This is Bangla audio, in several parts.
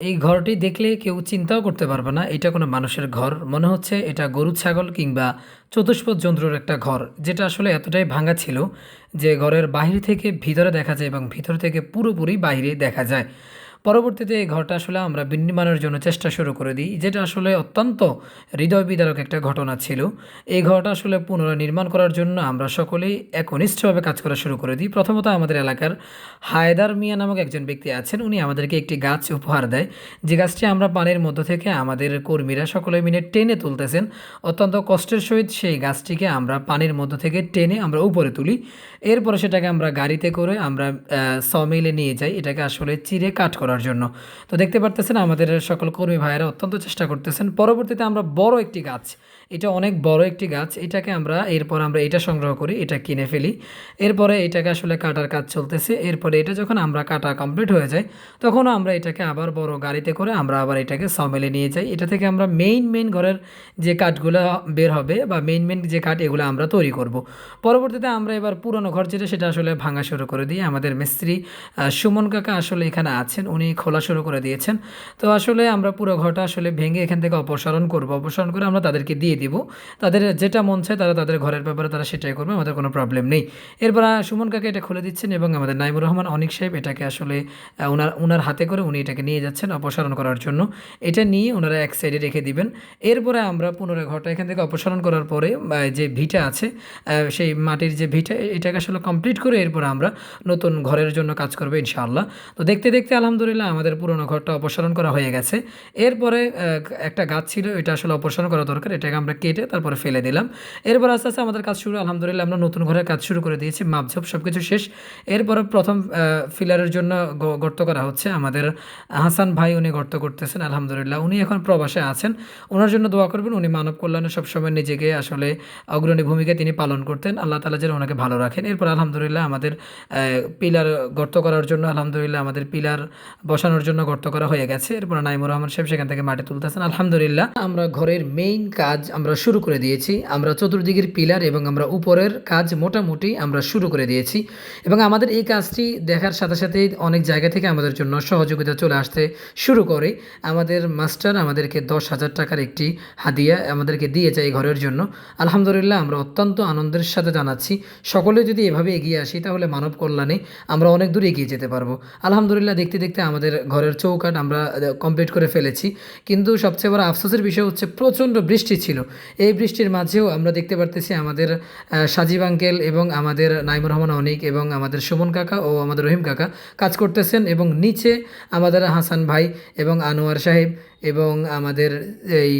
এই ঘরটি দেখলে কেউ চিন্তাও করতে পারবে না। এটা কোনো মানুষের ঘর। মনে হচ্ছে এটা গরু, ছাগল কিংবা চতুষ্পদ যন্ত্রর একটা ঘর, যেটা আসলে এতটাই ভাঙা ছিল যে ঘরের বাহির থেকে ভিতরে দেখা যায় এবং ভিতর থেকে পুরোপুরি বাইরে দেখা যায়। পরবর্তীতে এই ঘরটা আসলে আমরা বিনির্মাণের জন্য চেষ্টা শুরু করে দিই, যেটা আসলে অত্যন্ত হৃদয় বিদারক একটা ঘটনা ছিল। এই ঘরটা আসলে পুনরায় নির্মাণ করার জন্য আমরা সকলেই একনিষ্ঠভাবে কাজ করা শুরু করে দিই। প্রথমত আমাদের এলাকার হায়দার মিয়া নামক একজন ব্যক্তি আছেন, উনি আমাদেরকে একটি গাছ উপহার দেয়। যে গাছটি আমরা পানির মধ্য থেকে আমাদের কর্মীরা সকলে মিলে টেনে তুলতেছেন। অত্যন্ত কষ্টের সহিত সেই গাছটিকে আমরা পানির মধ্য থেকে টেনে আমরা উপরে তুলি। এরপরে সেটাকে আমরা গাড়িতে করে আমরা সমিলে নিয়ে যাই। এটাকে আসলে চিরে কাট করার জন্য। তো দেখতে পারতেছেন আমাদের সকল কর্মী ভাইয়েরা অত্যন্ত চেষ্টা করতেছেন। পরবর্তীতে আমরা বড় একটি গাছ, এটা অনেক বড় একটি গাছ, এটাকে আমরা এরপর আমরা এটা সংগ্রহ করি, এটা কিনে ফেলি। এরপরে এটাকে আসলে কাটার কাজ চলতেছে, এরপরে এটা যখন আমরা কাটা কমপ্লিট হয়ে যায়, তখন আমরা এটাকে আবার বড় গাড়িতে করে আমরা আবার এটাকে সমেলে নিয়ে যাই। এটা থেকে আমরা মেইন মেইন ঘরের যে কাঠগুলো বের হবে বা মেইন মেইন যে কাঠ, এগুলো আমরা তৈরি করব। পরবর্তীতে আমরা এবার পুরনো ঘর যেটা, সেটা আসলে ভাঙা শুরু করে দিই। আমাদের মিস্ত্রি সুমন কাকা আসলে এখানে আছেন। উনি খোলা শুরু করে দিয়েছেন। তো আসলে আমরা পুরো ঘরটা আসলে ভেঙে এখান থেকে অপসারণ করব। অপসারণ করে আমরা তাদেরকে দিয়ে দিব। তাদের যেটা মন চায় তারা তাদের ঘরের ব্যাপারে তারা সেটাই করবে, আমাদের কোনো প্রবলেম নেই। এরপর সুমন কাকা এটা খুলে দিচ্ছেন এবং আমাদের নাইমুর রহমান অনিক সাহেব এটাকে আসলে ওনার ওনার হাতে করে উনি এটাকে নিয়ে যাচ্ছেন অপসারণ করার জন্য। এটা নিয়ে ওনারা এক সাইডে রেখে দিবেন। এরপরে আমরা পুনরায় ঘরটা এখান থেকে অপসারণ করার পরে যে ভিটা আছে সেই মাটির যে ভিটা এটাকে আসলে কমপ্লিট করে এরপর আমরা নতুন ঘরের জন্য কাজ করব ইনশাআল্লাহ। তো দেখতে দেখতে আলহামদুলিল্লাহ আমাদের পুরনো ঘরটা অপসারণ করা হয়ে গেছে। এরপরে একটা গাছ ছিল, এটা আসলে অপসারণ করা দরকার। এটাকে আমরা কেটে তারপরে ফেলে দিলাম। এরপর আস্তে আস্তে আমাদের কাজ শুরু, আলহামদুলিল্লাহ আমরা নতুন ঘরের কাজ শুরু করে দিয়েছি, মাপঝোপ সব কিছু শেষ। এরপরে প্রথম ফিলারের জন্য গর্ত করা হচ্ছে। আমাদের হাসান ভাই উনি গর্ত করতেছেন, আলহামদুলিল্লাহ। উনি এখন প্রবাসে আছেন। ওনার জন্য দোয়া করবেন, উনি মানব কল্যাণে সবসময় নিজেকে আসলে অগ্রণী ভূমিকা তিনি পালন করতেন। আল্লাহ তালা যেন ওনাকে ভালো রাখেন। এরপর আলহামদুলিল্লাহ আমাদের পিলার গর্ত করার জন্য আলহামদুলিল্লাহ আমাদের পিলার বসানোর জন্য গর্ত করা হয়ে গেছে। এরপর নাইমুর রহমান সাহেব সেখান থেকে মাটি তুলতেছেন। আলহামদুলিল্লাহ, আমরা ঘরের মেইন কাজ আমরা শুরু করে দিয়েছি। আমরা চতুর্দিকের পিলার এবং আমরা উপরের কাজ মোটামুটি আমরা শুরু করে দিয়েছি। এবং আমাদের এই কাজটি দেখার সাথে সাথেই অনেক জায়গা থেকে আমাদের জন্য সহযোগিতা চলে আসতে শুরু করে। আমাদের মাস্টার আমাদেরকে দশ হাজার টাকার একটি হাদিয়া আমাদেরকে দিয়ে যায় ঘরের জন্য। আলহামদুলিল্লাহ, আমরা অত্যন্ত আনন্দের সাথে জানাচ্ছি। সকলে যদি এভাবে এগিয়ে আসি, তাহলে মানব কল্যাণে আমরা অনেক দূর এগিয়ে যেতে পারব। আলহামদুলিল্লাহ, দেখতে দেখতে আমাদের ঘরের চৌকাট আমরা কমপ্লিট করে ফেলেছি। কিন্তু সবচেয়ে বড় আফসোসের বিষয় হচ্ছে প্রচণ্ড বৃষ্টি ছিল। এই বৃষ্টির মাঝেও আমরা দেখতে পারতেছি আমাদের সাজিব আঙ্কেল এবং আমাদের নাইমুর রহমান অনিক এবং আমাদের সুমন কাকা ও আমাদের রহিম কাকা কাজ করতেছেন এবং নিচে আমাদের হাসান ভাই এবং আনোয়ার সাহেব এবং আমাদের এই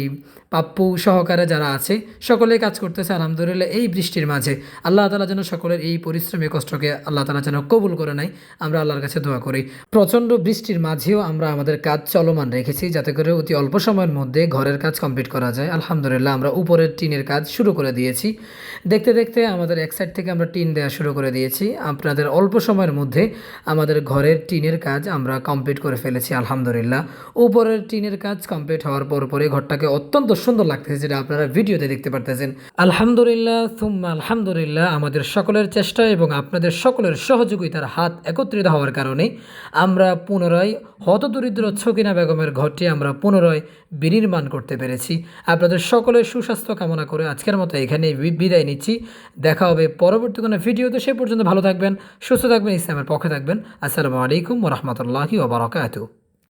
পাপ্পু সহকারে যারা আছে, সকলেই কাজ করতেছে আলহামদুলিল্লাহ এই বৃষ্টির মাঝে। আল্লাহ তালা যেন সকলের এই পরিশ্রমী কষ্টকে আল্লাহ তালা যেন কবুল করে নেয়। আমরা আল্লাহর কাছে দোয়া করি। প্রচণ্ড বৃষ্টির মাঝেও আমরা আমাদের কাজ চলমান রেখেছি, যাতে করে অতি অল্প সময়ের মধ্যে ঘরের কাজ কমপ্লিট করা যায়। আলহামদুলিল্লাহ, আমরা উপরের টিনের কাজ শুরু করে দিয়েছি। দেখতে দেখতে আমাদের এক সাইড থেকে আমরা টিন দেওয়া শুরু করে দিয়েছি। আপনাদের অল্প সময়ের মধ্যে আমাদের ঘরের টিনের কাজ আমরা কমপ্লিট করে ফেলেছি, আলহামদুলিল্লাহ। উপরের টিনের কাজ কমপ্লিট হওয়ার পর পরে ঘরটাকে অত্যন্ত সুন্দর লাগতেছে, যেটা আপনারা ভিডিওতে দেখতে পারতেছেন। আলহামদুলিল্লাহ, সুম্মা আলহামদুলিল্লাহ, আমাদের সকলের চেষ্টা এবং আপনাদের সকলের সহযোগিতার হাত একত্রিত হওয়ার কারণে আমরা পুনরায় হতদরিদ্র ছকিনা বেগমের ঘরটি আমরা পুনরায় বিনির্মাণ করতে পেরেছি। আপনাদের সকলের সুস্বাস্থ্য কামনা করে আজকের মতো এখানে বিদায় নিচ্ছি। দেখা হবে পরবর্তী কোনো ভিডিওতে। সে পর্যন্ত ভালো থাকবেন, সুস্থ থাকবেন, ইসলামের পক্ষে থাকবেন। আসসালামু আলাইকুম রহমতুল্লাহি ওবরাকাতু